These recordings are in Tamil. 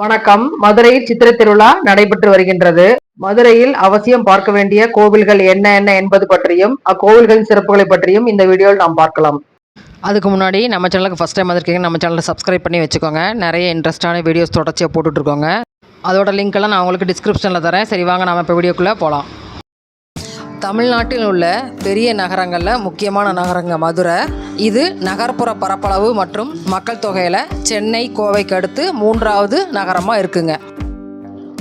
வணக்கம். மதுரையில் சித்திரை திருவிழா நடைபெற்று வருகின்றது. மதுரையில் அவசியம் பார்க்க வேண்டிய கோவில்கள் என்ன என்ன என்பது பற்றியும் அக்கோவில்களின் சிறப்புகளை பற்றியும் இந்த வீடியோவில் நாம் பார்க்கலாம். அதுக்கு முன்னாடி நம்ம சேனலுக்கு ஃபஸ்ட் டைம் வந்திருக்கீங்க நம்ம சேனலை சப்ஸ்கிரைப் பண்ணி வச்சுக்கோங்க. நிறைய இன்ட்ரெஸ்டான வீடியோஸ் தொடர்ச்சியாக போட்டுட்ருக்கோங்க. அதோட லிங்க்கெல்லாம் நான் உங்களுக்கு டிஸ்கிரிப்ஷனில் தரேன். சரி வாங்க நம்ம இப்போ வீடியோக்குள்ளே போகலாம் தமிழ்நாட்டில் உள்ள பெரிய நகரங்களில் முக்கியமான நகரங்க மதுரை. இது நகர்ப்புற பரப்பளவு மற்றும் மக்கள் தொகையில் சென்னை கோவைக்கு அடுத்து மூன்றாவது நகரமாக இருக்குங்க.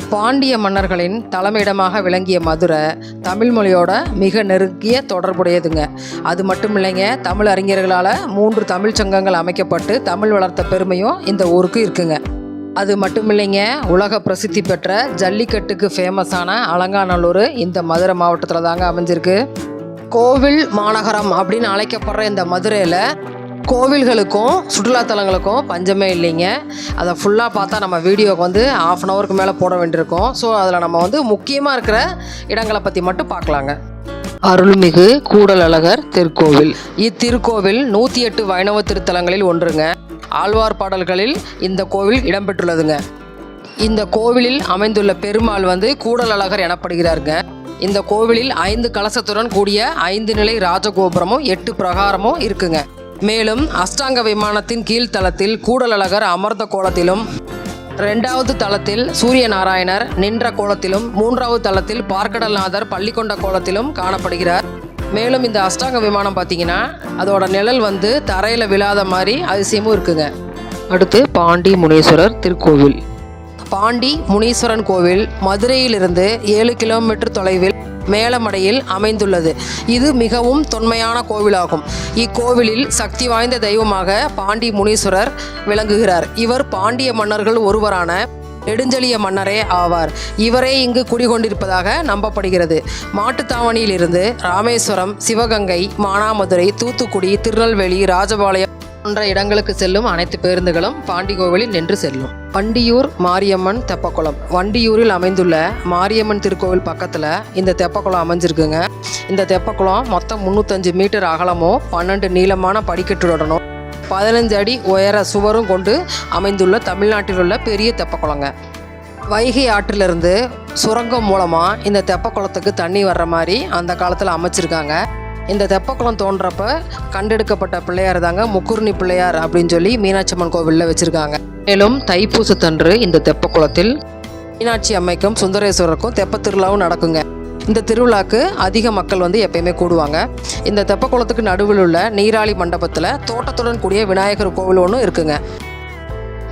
பாண்டிய மன்னர்களின் தலைமையிடமாக விளங்கிய மதுரை தமிழ் மொழியோட மிக நெருங்கிய தொடர்புடையதுங்க. அது மட்டும் இல்லைங்க தமிழ் அறிஞர்களால் மூன்று தமிழ் சங்கங்கள் அமைக்கப்பட்டு தமிழ் வளர்த்த பெருமையும் இந்த ஊருக்கு இருக்குங்க. அது மட்டும் இல்லைங்க உலக பிரசித்தி பெற்ற ஜல்லிக்கட்டுக்கு ஃபேமஸான அலங்காநல்லூர் இந்த மதுரை மாவட்டத்தில் தாங்க அமைஞ்சிருக்கு. கோவில் மாநகரம் அப்படின்னு அழைக்கப்படுற இந்த மதுரையில் கோவில்களுக்கும் சுற்றுலாத்தலங்களுக்கும் பஞ்சமே இல்லைங்க. அதை ஃபுல்லாக பார்த்தா நம்ம வீடியோவுக்கு வந்து ஆஃப் அன் ஹவருக்கு மேலே போட வேண்டியிருக்கும். ஸோ அதில் நம்ம வந்து முக்கியமாக இருக்கிற இடங்களை பற்றி மட்டும் பார்க்கலாங்க. அருள்மிகு கூடலழகர் திருக்கோவில். இத்திருக்கோவில் நூற்றி எட்டு வைணவ திருத்தலங்களில் ஒன்றுங்க. ஆழ்வார் பாடல்களில் இந்த கோவில் இடம்பெற்றுள்ளதுங்க. இந்த கோவிலில் அமைந்துள்ள பெருமாள் வந்து கூடலழகர் எனப்படுகிறாருங்க. இந்த கோவிலில் ஐந்து கலசத்துடன் கூடிய ஐந்து நிலை ராஜகோபுரமும் எட்டு பிரகாரமும் இருக்குங்க. மேலும் அஷ்டாங்க விமானத்தின் கீழ்த்தளத்தில் கூடலழகர் அமர்ந்த கோலத்திலும் ரெண்டாவது தளத்தில் சூரிய நாராயணர் நின்ற கோலத்திலும் மூன்றாவது தளத்தில் பார்க்கடல்நாதர் பள்ளிக்கொண்ட கோலத்திலும் காணப்படுகிறார். மேலும் இந்த அஷ்டாங்க விமானம் பார்த்தீங்கன்னா அதோட நிழல் வந்து தரையில் விழாத மாதிரி அதிசயமும் இருக்குங்க. அடுத்து பாண்டி முனீஸ்வரர் திருக்கோவில். பாண்டி முனீஸ்வரன் கோவில் மதுரையிலிருந்து ஏழு கிலோமீட்டர் தொலைவில் மேலமடையில் அமைந்துள்ளது. இது மிகவும் தொன்மையான கோவிலாகும். இக்கோவிலில் சக்தி வாய்ந்த தெய்வமாக பாண்டி முனீஸ்வரர் விளங்குகிறார். இவர் பாண்டிய மன்னர்கள் ஒருவரான நெடுஞ்செழிய மன்னரே ஆவார். இவரே இங்கு குடிகொண்டிருப்பதாக நம்பப்படுகிறது. மாட்டுத்தாவணியிலிருந்து ராமேஸ்வரம் சிவகங்கை மானாமதுரை தூத்துக்குடி திருநெல்வேலி ராஜபாளையம் போன்ற இடங்களுக்கு செல்லும் அனைத்து பேருந்துகளும் பாண்டிகோவிலில் நின்று செல்லும். வண்டியூர் மாரியம்மன் தெப்பக்குளம். வண்டியூரில் அமைந்துள்ள மாரியம்மன் திருக்கோவில் பக்கத்தில் இந்த தெப்பக்குளம் அமைஞ்சிருக்குங்க. இந்த தெப்பக்குளம் மொத்தம் முந்நூற்றஞ்சு மீட்டர் அகலமும் பன்னெண்டு நீளமான படிக்கட்டுடனும் பதினஞ்சு அடி உயர சுவரும் கொண்டு அமைந்துள்ள தமிழ்நாட்டில் உள்ள பெரிய தெப்பக்குளங்க. வைகை ஆற்றிலிருந்து சுரங்கம் மூலமாக இந்த தெப்பக்குளத்துக்கு தண்ணி வர்ற மாதிரி அந்த காலத்தில் அமைச்சிருக்காங்க. இந்த தெப்பக்குளம் தோன்றப்ப கண்டெடுக்கப்பட்ட பிள்ளையார் தாங்க முக்குருணி பிள்ளையார் அப்படின்னு சொல்லி மீனாட்சி அம்மன் கோவிலில் வச்சுருக்காங்க. மேலும் தைப்பூசத்தன்று இந்த தெப்பக்குளத்தில் மீனாட்சி அம்மைக்கும் சுந்தரேஸ்வரருக்கும் தெப்ப திருவிழாவும் நடக்குங்க. இந்த திருவிழாக்கு அதிக மக்கள் வந்து எப்பயுமே கூடுவாங்க. இந்த தெப்பக்குளத்துக்கு நடுவில் உள்ள நீராளி மண்டபத்தில் தோட்டத்துடன் கூடிய விநாயகர் கோவில் ஒன்றும் இருக்குங்க.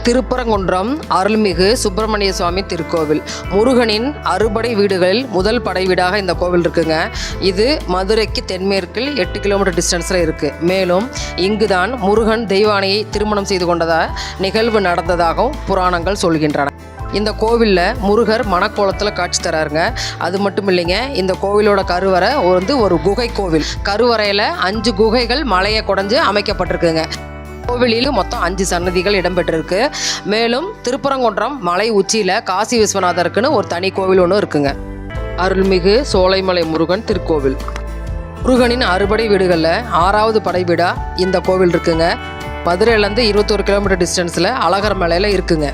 திருப்பரங்குன்றம் அருள்மிகு சுப்பிரமணிய சுவாமி திருக்கோவில். முருகனின் அறுபடை வீடுகளில் முதல் படை வீடாக இந்த கோவில் இருக்குங்க. இது மதுரைக்கு தென்மேற்கில் எட்டு கிலோமீட்டர் டிஸ்டன்ஸில் இருக்குது மேலும் இங்குதான் முருகன் தெய்வானையை திருமணம் செய்து கொண்டதாக நிகழ்வு நடந்ததாகவும் புராணங்கள் சொல்கின்றன. இந்த கோவிலில் முருகர் மணக்கோலத்தில் காட்சி தராருங்க. அது மட்டும் இல்லைங்க இந்த கோவிலோட கருவறை வந்து ஒரு குகை கோவில். கருவறையில் அஞ்சு குகைகள் மலையை குடஞ்சு அமைக்கப்பட்டிருக்குங்க. கோவிலில் மொத்தம் அஞ்சு சன்னதிகள் இடம்பெற்றிருக்கு. மேலும் திருப்பரங்குன்றம் மலை உச்சியில் காசி விஸ்வநாதருக்குன்னு ஒரு தனி கோவில் ஒன்று இருக்குங்க. அருள்மிகு சோலைமலை முருகன் திருக்கோவில். முருகனின் அறுபடை வீடுகளில் ஆறாவது படை வீடா இந்த கோவில் இருக்குங்க. மதுரையிலேருந்து இருபத்தொரு கிலோமீட்டர் டிஸ்டன்ஸில் அழகர் மலையில் இருக்குங்க.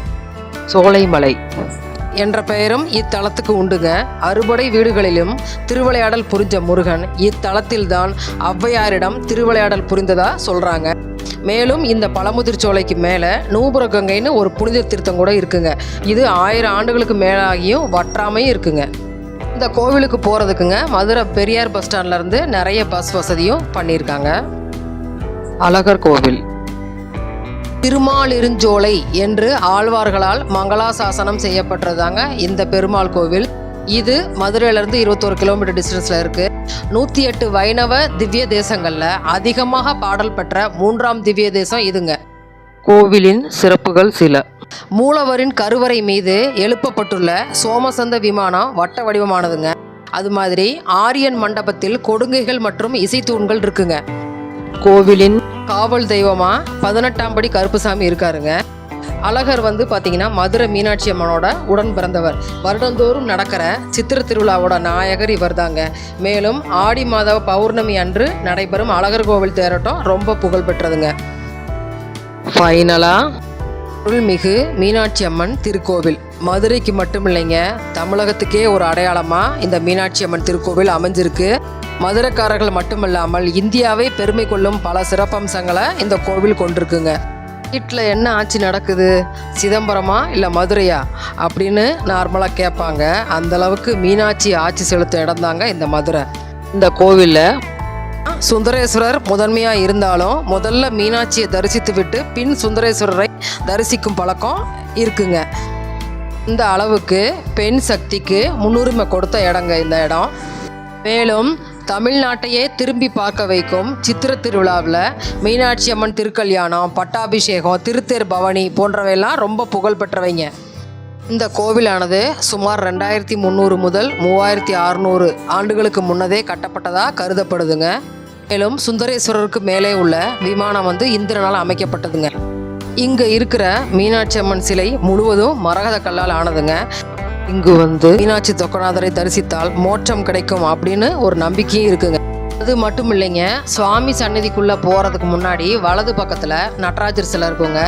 சோலைமலை. என்ற பெயரும் இத்தலத்துக்கு உண்டுங்க. அறுபடை வீடுகளிலும் திருவிளையாடல் புரிஞ்ச முருகன் இத்தலத்தில்தான் ஔவையாரிடம் திருவிளையாடல் புரிந்ததா சொல்கிறாங்க மேலும் இந்த பழமுதிர் சோலைக்கு மேலே நூபுர கங்கைன்னு ஒரு புனித திருத்தம் கூட இருக்குங்க. இது ஆயிரம் ஆண்டுகளுக்கு மேலாகியும் வற்றாமையும் இருக்குங்க. இந்த கோவிலுக்கு போகிறதுக்குங்க மதுரை பெரியார் பஸ் ஸ்டாண்ட்லேருந்து நிறைய பஸ் வசதியும் பண்ணியிருக்காங்க. அழகர் கோவில். திருமாலிருஞ்சோலை என்று ஆழ்வார்களால் மங்களாசாசனம் செய்யப்பட்டதாங்க இந்த பெருமாள் கோவில். இது மதுரையிலேருந்து இருபத்தோரு கிலோமீட்டர் டிஸ்டன்ஸில் இருக்குது நூற்றி எட்டு வைணவ திவ்ய தேசங்களில் அதிகமாக பாடல் பெற்ற மூன்றாம் திவ்ய தேசம் இதுங்க. கோவிலின் சிறப்புகள் சில. மூலவரின் கருவறை மீது எழுப்பப்பட்டுள்ள சோமசந்த விமானம் வட்ட வடிவமானதுங்க. அது மாதிரி ஆரியன் மண்டபத்தில் கொடுங்கைகள் மற்றும் இசைத்தூண்கள் இருக்குங்க. கோவிலின் காவல் தெய்வமா பதினெட்டாம் படி கருப்புசாமி இருக்காருங்க. அழகர் வந்து பார்த்தீங்கன்னா மதுரை மீனாட்சி அம்மனோட உடன் பிறந்தவர். வருடந்தோறும் நடக்கிற சித்திர திருவிழாவோட நாயகர் இவர்தாங்க மேலும் ஆடி மாத பௌர்ணமி அன்று நடைபெறும் அழகர் கோவில் தேரோட்டம் ரொம்ப புகழ் பெற்றதுங்க. ஃபைனலாக அருள்மிகு மீனாட்சி அம்மன் திருக்கோவில். மதுரைக்கு மட்டும் இல்லைங்க தமிழகத்துக்கே ஒரு அடையாளமாக இந்த மீனாட்சி அம்மன் திருக்கோவில் அமைஞ்சிருக்கு. மதுரைக்காரர்கள் மட்டுமல்லாமல் இந்தியாவை பெருமை கொள்ளும் பல சிறப்பம்சங்களை இந்த கோவில் கொண்டிருக்குங்க. வீட்டில் என்ன ஆட்சி நடக்குது? சிதம்பரமா இல்லை மதுரையா? அப்படின்னு நார்மலாக கேட்பாங்க. அந்தளவுக்கு மீனாட்சி ஆட்சி செலுத்த இடம் தாங்க இந்த மதுரை. இந்த கோவிலில் சுந்தரேஸ்வரர் முதன்மையாக இருந்தாலும் முதல்ல மீனாட்சியை தரிசித்து விட்டு பின் சுந்தரேஸ்வரரை தரிசிக்கும் பழக்கம் இருக்குங்க. இந்த அளவுக்கு பெண் சக்திக்கு முன்னுரிமை கொடுத்த இடங்க இந்த இடம். மேலும் தமிழ்நாட்டையே திரும்பி பார்க்க வைக்கும் சித்திர திருவிழாவில் மீனாட்சி அம்மன் திருக்கல்யாணம் பட்டாபிஷேகம் திருத்தேர் பவனி போன்றவையெல்லாம் ரொம்ப புகழ் பெற்றவைங்க. இந்த கோவிலானது சுமார் ரெண்டாயிரத்தி முந்நூறு முதல் மூவாயிரத்தி அறுநூறு ஆண்டுகளுக்கு முன்னதே கட்டப்பட்டதாக கருதப்படுதுங்க. மேலும் சுந்தரேஸ்வரருக்கு மேலே உள்ள விமானம் வந்து இந்திரனால் அமைக்கப்பட்டதுங்க. இங்கே இருக்கிற மீனாட்சி அம்மன் சிலை முழுவதும் மரகத கல்லால் ஆனதுங்க. இங்கு வந்து மீனாட்சி தொக்கநாதரை தரிசித்தால் மோட்சம் கிடைக்கும் அப்படின்னு ஒரு நம்பிக்கையும் இருக்குங்க. அது மட்டும் இல்லைங்க சுவாமி சன்னதிக்குள்ளே போகிறதுக்கு முன்னாடி வலது பக்கத்தில் நடராஜர் சிலை இருக்குங்க.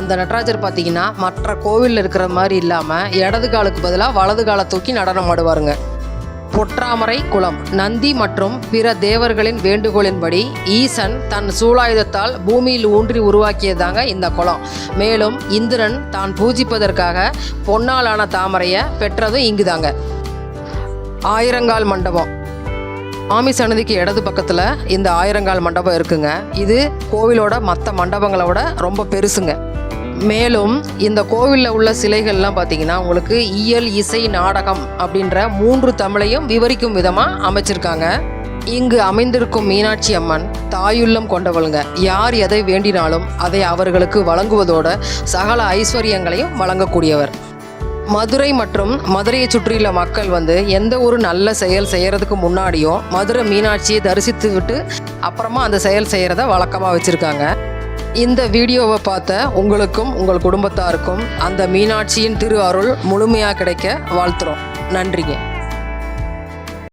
அந்த நடராஜர் பார்த்தீங்கன்னா மற்ற கோவிலில் இருக்கிற மாதிரி இல்லாமல் இடது காலுக்கு பதிலாக வலது காலை தூக்கி நடனம் ஆடுவாருங்க. பொற்றாமரை குளம் நந்தி மற்றும் பிற தேவர்களின் வேண்டுகோளின்படி ஈசன் தன் சூலாயுதத்தால் பூமியில் ஊன்றி உருவாக்கியதாங்க இந்த குளம். மேலும் இந்திரன் தான் பூஜிப்பதற்காக பொன்னாலான தாமரையை பெற்றதும் இங்குதாங்க. ஆயிரங்கால் மண்டபம். ஆமி சன்னதிக்கு இடது பக்கத்தில் இந்த ஆயிரங்கால் மண்டபம் இருக்குங்க. இது கோவிலோட மற்ற மண்டபங்களோட ரொம்ப பெருசுங்க. மேலும் இந்த கோவிலில் உள்ள சிலைகள்லாம் பார்த்தீங்கன்னா உங்களுக்கு இயல் இசை நாடகம் அப்படின்ற மூன்று தமிழையும் விவரிக்கும் விதமாக அமைச்சிருக்காங்க. இங்கு அமைந்திருக்கும் மீனாட்சி அம்மன் தாயுள்ளம் கொண்டவளுங்க யார் எதை வேண்டினாலும் அதை அவர்களுக்கு வழங்குவதோட சகல ஐஸ்வர்யங்களையும் வழங்கக்கூடியவர். மதுரை மற்றும் மதுரையை சுற்றியுள்ள மக்கள் வந்து எந்த ஒரு நல்ல செயல் செய்கிறதுக்கு முன்னாடியும் மதுரை மீனாட்சியை தரிசித்து விட்டு அப்புறமா அந்த செயல் செய்கிறத வழக்கமாக வச்சுருக்காங்க. இந்த வீடியோவை பார்த்த உங்களுக்கும் உங்கள் குடும்பத்தாருக்கும் அந்த மீனாட்சியின் திரு அருள் முழுமையாக கிடைக்க வாழ்த்துறோம். நன்றிங்க.